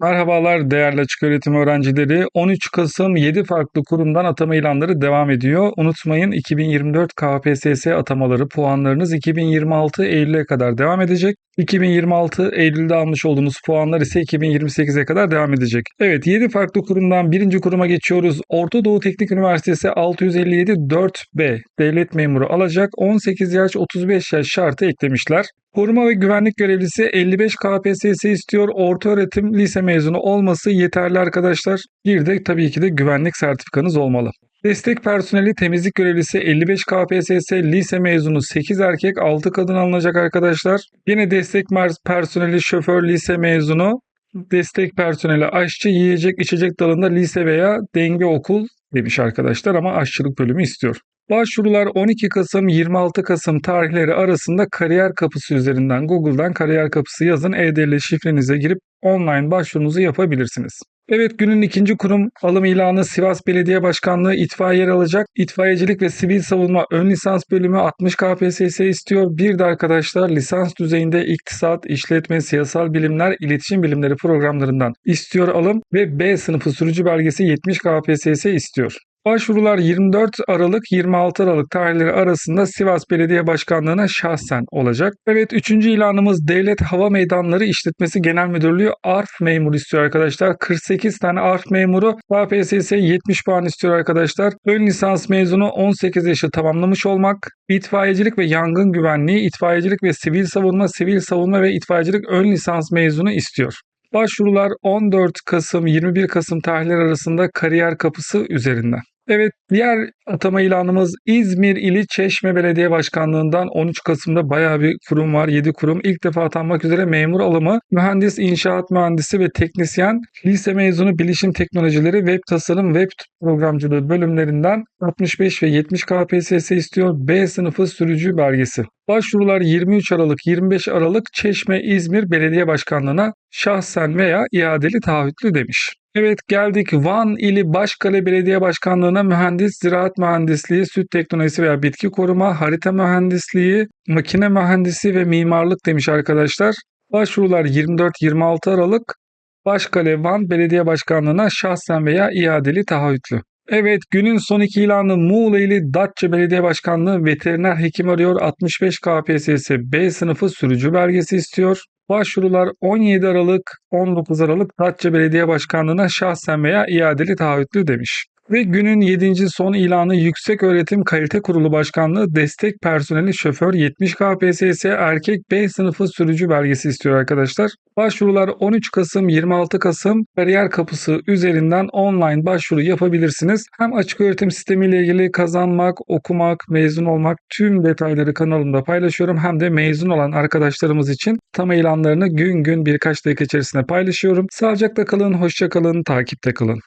Merhabalar değerli açık öğretim öğrencileri. 13 Kasım 7 farklı kurumdan atama ilanları devam ediyor. Unutmayın 2024 KPSS atamaları puanlarınız 2026 Eylül'e kadar devam edecek. 2026 Eylül'de almış olduğunuz puanlar ise 2028'e kadar devam edecek. Evet 7 farklı kurumdan birinci kuruma geçiyoruz. Orta Doğu Teknik Üniversitesi 657 4B devlet memuru alacak 18 yaş 35 yaş şartı eklemişler. Koruma ve güvenlik görevlisi 55 KPSS istiyor. Orta öğretim lise mezunu olması yeterli arkadaşlar. Bir de tabii ki de güvenlik sertifikanız olmalı. Destek personeli temizlik görevlisi 55 KPSS lise mezunu 8 erkek 6 kadın alınacak arkadaşlar. Yine destek personeli şoför lise mezunu destek personeli aşçı yiyecek içecek dalında lise veya denge okul demiş arkadaşlar ama aşçılık bölümü istiyor. Başvurular 12 Kasım 26 Kasım tarihleri arasında kariyer kapısı üzerinden Google'dan kariyer kapısı yazın e-devlet şifrenize girip online başvurunuzu yapabilirsiniz. Evet günün ikinci kurum alım ilanı Sivas Belediye Başkanlığı itfaiye yer alacak. İtfaiyecilik ve sivil savunma ön lisans bölümü 60 KPSS istiyor. Bir de arkadaşlar lisans düzeyinde iktisat, işletme, siyasal bilimler, iletişim bilimleri programlarından istiyor alım ve B sınıfı sürücü belgesi 70 KPSS istiyor. Başvurular 24 Aralık 26 Aralık tarihleri arasında Sivas Belediye Başkanlığı'na şahsen olacak. Evet 3. ilanımız Devlet Hava Meydanları İşletmesi Genel Müdürlüğü ARF memuru istiyor arkadaşlar. 48 tane ARF memuru KPSS 70 puan istiyor arkadaşlar. Ön lisans mezunu 18 yaşı tamamlamış olmak. İtfaiyecilik ve yangın güvenliği, itfaiyecilik ve sivil savunma, sivil savunma ve itfaiyecilik ön lisans mezunu istiyor. Başvurular 14 Kasım 21 Kasım tarihleri arasında kariyer kapısı üzerinden. Evet diğer atama ilanımız İzmir ili Çeşme Belediye Başkanlığı'ndan 13 Kasım'da bayağı bir kurum var. 7 kurum ilk defa atanmak üzere memur alımı, mühendis, inşaat mühendisi ve teknisyen, lise mezunu bilişim teknolojileri, web tasarım, web programcılığı bölümlerinden 65 ve 70 KPSS istiyor. B sınıfı sürücü belgesi. Başvurular 23 Aralık 25 Aralık Çeşme İzmir Belediye Başkanlığı'na şahsen veya iadeli taahhütlü demiş. Evet geldik Van ili Başkale Belediye Başkanlığı'na mühendis, ziraat mühendisliği, süt teknolojisi veya bitki koruma, harita mühendisliği, makine mühendisi ve mimarlık demiş arkadaşlar. Başvurular 24-26 Aralık Başkale Van Belediye Başkanlığı'na şahsen veya iadeli taahhütlü. Evet günün son iki ilanı Muğla ili Datça Belediye Başkanlığı veteriner hekim arıyor 65 KPSS B sınıfı sürücü belgesi istiyor. Başvurular 17 Aralık 19 Aralık Datça Belediye Başkanlığı'na şahsen veya iadeli taahhütlü demiş. Ve günün 7. son ilanı Yüksek Öğretim Kalite Kurulu Başkanlığı destek personeli şoför 70 KPSS erkek B sınıfı sürücü belgesi istiyor arkadaşlar. Başvurular 13 Kasım 26 Kasım kariyer kapısı üzerinden online başvuru yapabilirsiniz. Hem açık öğretim sistemiyle ilgili kazanmak, okumak, mezun olmak tüm detayları kanalımda paylaşıyorum. Hem de mezun olan arkadaşlarımız için tam ilanlarını gün gün birkaç dakika içerisinde paylaşıyorum. Sağlıcakla kalın, hoşça kalın, takipte kalın.